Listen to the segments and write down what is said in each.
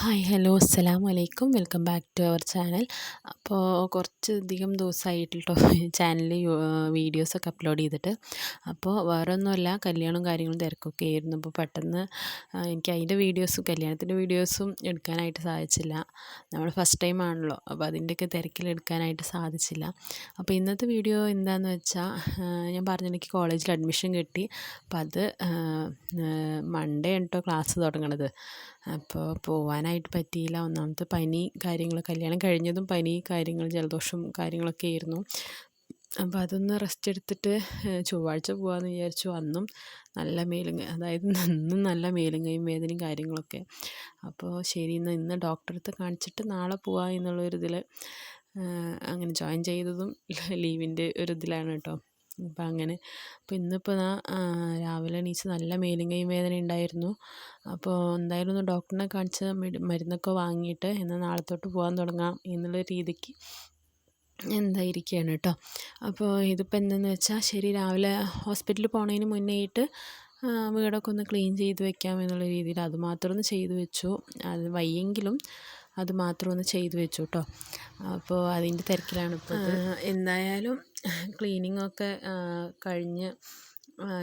Hi hello അസ്സലാമു വലൈക്കും welcome back to our channel. അപ്പോൾ കുറച്ചധികം ദിവസമായിട്ടോ ചാനലിൽ വീഡിയോസൊക്കെ അപ്ലോഡ് ചെയ്തിട്ട്. അപ്പോൾ വേറെ ഒന്നുമല്ല കല്യാണവും കാര്യങ്ങളും തിരക്കൊക്കെ ആയിരുന്നു. അപ്പോൾ പെട്ടെന്ന് എനിക്ക് അതിന്റെ വീഡിയോസും കല്യാണത്തിന്റെ വീഡിയോസും എടുക്കാനായിട്ട് സാധിച്ചില്ല. നമ്മൾ ഫസ്റ്റ് ടൈം ആണല്ലോ. അപ്പോൾ അതിന്റെയൊക്കെ തിരക്കിലെടുക്കാനായിട്ട് സാധിച്ചില്ല. അപ്പോൾ ഇന്നത്തെ വീഡിയോ എന്താണെന്ന് വെച്ചാൽ ഞാൻ പറഞ്ഞു എനിക്ക് കോളേജിൽ അഡ്മിഷൻ കിട്ടി. അപ്പോൾ അത് മൺഡേ കേട്ടോ ക്ലാസ് തുടങ്ങണത്. അപ്പോൾ പോവാനായിട്ട് പറ്റിയില്ല. ഒന്നാമത്തെ പനി കാര്യങ്ങൾ കല്യാണം കഴിഞ്ഞതും പനി കാര്യങ്ങൾ ജലദോഷം കാര്യങ്ങളൊക്കെ ആയിരുന്നു. അപ്പോൾ അതൊന്ന് റെസ്റ്റ് എടുത്തിട്ട് ചൊവ്വാഴ്ച പോകാമെന്ന് വിചാരിച്ചു. അന്നും നല്ല മേലും അതായത് അന്നും നല്ല മേലും കൈയും വേദനയും കാര്യങ്ങളൊക്കെ. അപ്പോൾ ശരി ഇന്ന് ഇന്ന് ഡോക്ടറെടുത്ത് കാണിച്ചിട്ട് നാളെ പോവാം എന്നുള്ളൊരിതിൽ അങ്ങനെ ജോയിൻ ചെയ്തതും ലീവിന്റെ ഒരു ഇതിലാണ് കേട്ടോ. അപ്പം അങ്ങനെ. അപ്പം ഇന്നിപ്പോൾ ഞാൻ രാവിലെ എണീച്ച് നല്ല മേലും കൈയും വേദന ഉണ്ടായിരുന്നു അപ്പോൾ എന്തായാലും ഒന്ന് ഡോക്ടറിനെ കാണിച്ച് മരുന്നൊക്കെ വാങ്ങിയിട്ട് എന്നാൽ നാളെ തൊട്ട് പോകാൻ തുടങ്ങാം എന്നുള്ള രീതിക്ക് എന്തായിരിക്കുകയാണ് കേട്ടോ അപ്പോൾ ഇതിപ്പോൾ എന്താണെന്ന് വെച്ചാൽ ശരി രാവിലെ ഹോസ്പിറ്റലിൽ പോണതിന് മുന്നേ ആയിട്ട് വീടൊക്കെ ഒന്ന് ക്ലീൻ ചെയ്ത് വെക്കാം എന്നുള്ള രീതിയിൽ അതുമാത്രം ഒന്ന് ചെയ്തു വെച്ചു. അത് വയ്യെങ്കിലും അത് മാത്രം ഒന്ന് ചെയ്തു വെച്ചു കേട്ടോ അപ്പോൾ അതിന്റെ തിരക്കിലാണ് ഇപ്പോൾ എന്തായാലും ക്ലീനിങ് ഒക്കെ കഴിഞ്ഞ്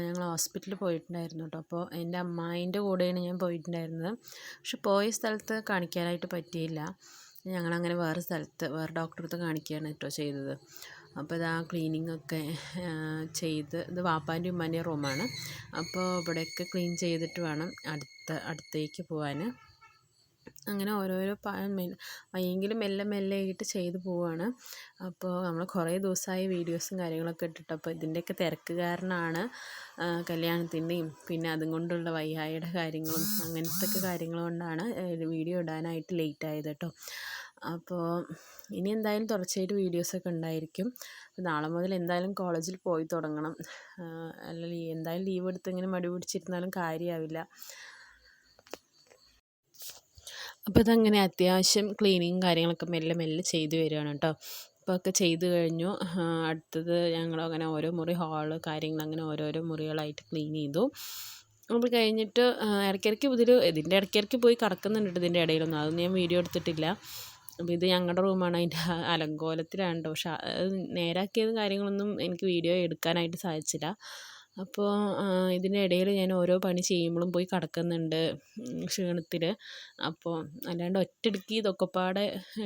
ഞങ്ങൾ ഹോസ്പിറ്റലിൽ പോയിട്ടുണ്ടായിരുന്നു കേട്ടോ അപ്പോൾ എന്റെ അമ്മായിന്റെ കൂടെയാണ് ഞാൻ പോയിട്ടുണ്ടായിരുന്നത്. പക്ഷെ പോയ സ്ഥലത്ത് കാണിക്കാനായിട്ട് പറ്റിയില്ല. ഞങ്ങളങ്ങനെ വേറെ സ്ഥലത്ത് വേറെ ഡോക്ടറെ അടുത്ത് കാണിക്കുകയാണ് കേട്ടോ ചെയ്തത്. അപ്പോൾ ഇതാ ക്ലീനിങ് ഒക്കെ ചെയ്ത് ഇത് വാപ്പാന്റെ ഉമ്മാന്റെ റൂമാണ് അപ്പോൾ ഇവിടെയൊക്കെ ക്ലീൻ ചെയ്തിട്ട് വേണം അടുത്ത അടുത്തേക്ക് പോകാൻ അങ്ങനെ ഓരോരോ ഭയങ്കര മെല്ലെ മെല്ലെ ആയിട്ട് ചെയ്തു പോവുകയാണ് അപ്പോൾ നമ്മൾ കുറേ ദിവസമായി വീഡിയോസും കാര്യങ്ങളൊക്കെ ഇട്ടിട്ട് അപ്പോൾ ഇതിന്റെയൊക്കെ തിരക്ക് കാരണമാണ് കല്യാണത്തിന്റെയും പിന്നെ അതും കൊണ്ടുള്ള വയ്യായുടെ കാര്യങ്ങളും അങ്ങനത്തെ കാര്യങ്ങൾ കൊണ്ടാണ് വീഡിയോ ഇടാനായിട്ട് ലേറ്റ് ആയത് കേട്ടോ അപ്പോൾ ഇനി എന്തായാലും തുടർച്ചയായിട്ട് വീഡിയോസൊക്കെ ഉണ്ടായിരിക്കും. നാളെ മുതൽ എന്തായാലും കോളേജിൽ പോയി തുടങ്ങണം. അല്ല എന്തായാലും ലീവ് എടുത്ത് ഇങ്ങനെ മടി പിടിച്ചിരുന്നാലും കാര്യമാവില്ല അപ്പോൾ ഇതങ്ങനെ അത്യാവശ്യം ക്ലീനിങ് കാര്യങ്ങളൊക്കെ മെല്ലെ മെല്ലെ ചെയ്ത് വരികയാണ് കേട്ടോ അപ്പോൾ ഒക്കെ ചെയ്ത് കഴിഞ്ഞു. അടുത്തത് ഞങ്ങൾ അങ്ങനെ ഓരോ മുറി ഹാൾ കാര്യങ്ങൾ അങ്ങനെ ഓരോരോ മുറികളായിട്ട് ക്ലീൻ ചെയ്തു. അപ്പോൾ കഴിഞ്ഞിട്ട് ഇടയ്ക്കിടയ്ക്ക് ഇതിൽ ഇതിന്റെ ഇടയ്ക്കിടയ്ക്ക് പോയി കിടക്കുന്നുണ്ട് ഇതിന്റെ ഇടയിലൊന്നും. അതൊന്നും ഞാൻ വീഡിയോ എടുത്തിട്ടില്ല. അപ്പോൾ ഇത് ഞങ്ങളുടെ റൂമാണ് അതിന്റെ അലങ്കോലത്തിലാണ് പക്ഷെ നേരാക്കിയത് കാര്യങ്ങളൊന്നും എനിക്ക് വീഡിയോ എടുക്കാനായിട്ട് സാധിച്ചില്ല. അപ്പോൾ ഇതിനിടയിൽ ഞാൻ ഓരോ പണി ചെയ്യുമ്പോഴും പോയി കിടക്കുന്നുണ്ട് ക്ഷീണത്തിൽ. അപ്പോൾ അല്ലാണ്ട് ഒറ്റയടിക്ക് ഇതൊക്കെപ്പാടെ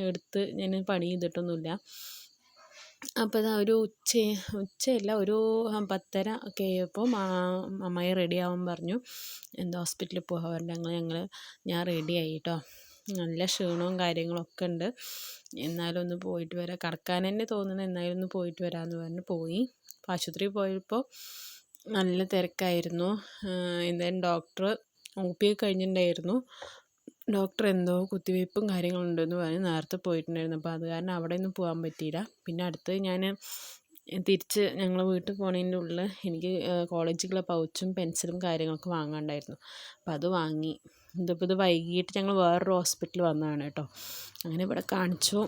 എടുത്ത് ഞാൻ പണി ചെയ്തിട്ടൊന്നുമില്ല. അപ്പോൾ ഇതാ ഒരു ഉച്ച ഉച്ചയല്ല ഒരു പത്തര ഒക്കെ ആയപ്പോൾ അമ്മായി റെഡി ആവാൻ പറഞ്ഞു. എന്താ ഹോസ്പിറ്റലിൽ പോകാൻ പറഞ്ഞു ഞങ്ങൾ ഞങ്ങൾ ഞാൻ റെഡി ആയി കേട്ടോ നല്ല ക്ഷീണവും കാര്യങ്ങളൊക്കെ ഉണ്ട്. എന്നാലും ഒന്ന് പോയിട്ട് വരാം. കിടക്കാൻ തന്നെ തോന്നുന്നു എന്നാലും ഒന്ന് പോയിട്ട് വരാമെന്ന് പറഞ്ഞ് പോയി. ആശുപത്രിയിൽ പോയപ്പോൾ നല്ല തിരക്കായിരുന്നു. എന്തായാലും ഡോക്ടർ ഒ പി കഴിഞ്ഞിട്ടുണ്ടായിരുന്നു. ഡോക്ടർ എന്തോ കുത്തിവയ്പ്പും കാര്യങ്ങളും ഉണ്ടെന്ന് പറഞ്ഞ് നേരത്തെ പോയിട്ടുണ്ടായിരുന്നു. അപ്പോൾ അത് കാരണം അവിടെ ഒന്നും പോകാൻ പറ്റിയില്ല. പിന്നെ അടുത്ത് ഞാൻ തിരിച്ച് ഞങ്ങൾ വീട്ടിൽ പോണതിന്റെ ഉള്ളിൽ എനിക്ക് കോളേജിലുള്ള പൗച്ചും പെൻസിലും കാര്യങ്ങളൊക്കെ വാങ്ങാനുണ്ടായിരുന്നു അപ്പോൾ അത് വാങ്ങി. ഇതിപ്പോൾ ഇത് വൈകിട്ട് ഞങ്ങൾ വേറൊരു ഹോസ്പിറ്റലിൽ വന്നതാണ് കേട്ടോ. അങ്ങനെ ഇവിടെ കാണിച്ചു.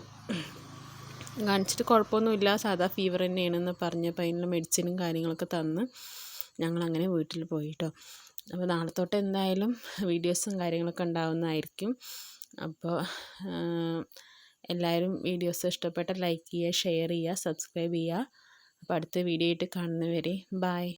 കാണിച്ചിട്ട് കുഴപ്പമൊന്നുമില്ല. സാധാ ഫീവർ തന്നെയാണെന്ന് പറഞ്ഞപ്പോൾ അതിനുള്ള മെഡിസിനും കാര്യങ്ങളൊക്കെ തന്ന്. ഞങ്ങളങ്ങനെ വീട്ടിൽ പോയി കേട്ടോ അപ്പോൾ നാളെ തൊട്ട് എന്തായാലും വീഡിയോസും കാര്യങ്ങളൊക്കെ ഉണ്ടാവുന്നതായിരിക്കും. അപ്പോൾ എല്ലാവരും വീഡിയോസ് ഇഷ്ടപ്പെട്ട ലൈക്ക് ചെയ്യുക ഷെയർ ചെയ്യുക സബ്സ്ക്രൈബ് ചെയ്യുക. അപ്പോൾ അടുത്ത വീഡിയോ ആയിട്ട് കാണുന്നവരെ ബായ്